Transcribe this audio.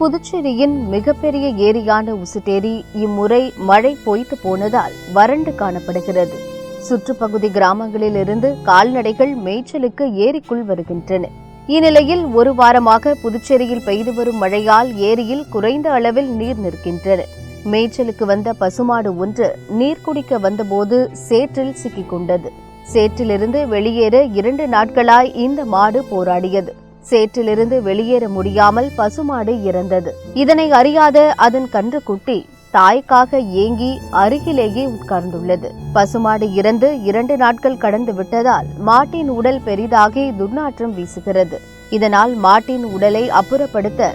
புதுச்சேரியின் மிகப்பெரிய ஏரியான உசுட்டேரி இம்முறை மழை பொய்த்து போனதால் வறண்டு காணப்படுகிறது. சுற்றுப்பகுதி கிராமங்களில் இருந்து கால்நடைகள் மேய்ச்சலுக்கு ஏரிக்குள் வருகின்றன. இந்நிலையில் ஒரு வாரமாக புதுச்சேரியில் பெய்து வரும் மழையால் ஏரியில் குறைந்த அளவில் நீர் நிற்கின்றன. மேய்ச்சலுக்கு வந்த பசுமாடு ஒன்று நீர் குடிக்க வந்தபோது சேற்றில் சிக்கிக்கொண்டது சேற்றிலிருந்து வெளியேற இரண்டு நாட்களாய் இந்த மாடு போராடியது. சேற்றிலிருந்து வெளியேற முடியாமல் பசுமாடு இறந்தது. இதனை அறியாத அதன் கன்றுக்குட்டி தாய்க்காக ஏங்கி அருகிலேயே உட்கார்ந்துள்ளது. பசுமாடு இறந்து இரண்டு நாட்கள் கடந்து விட்டதால் மாட்டின் உடல் பெரிதாகி துர்நாற்றம் வீசுகிறது. இதனால் மாட்டின் உடலை அப்புறப்படுத்த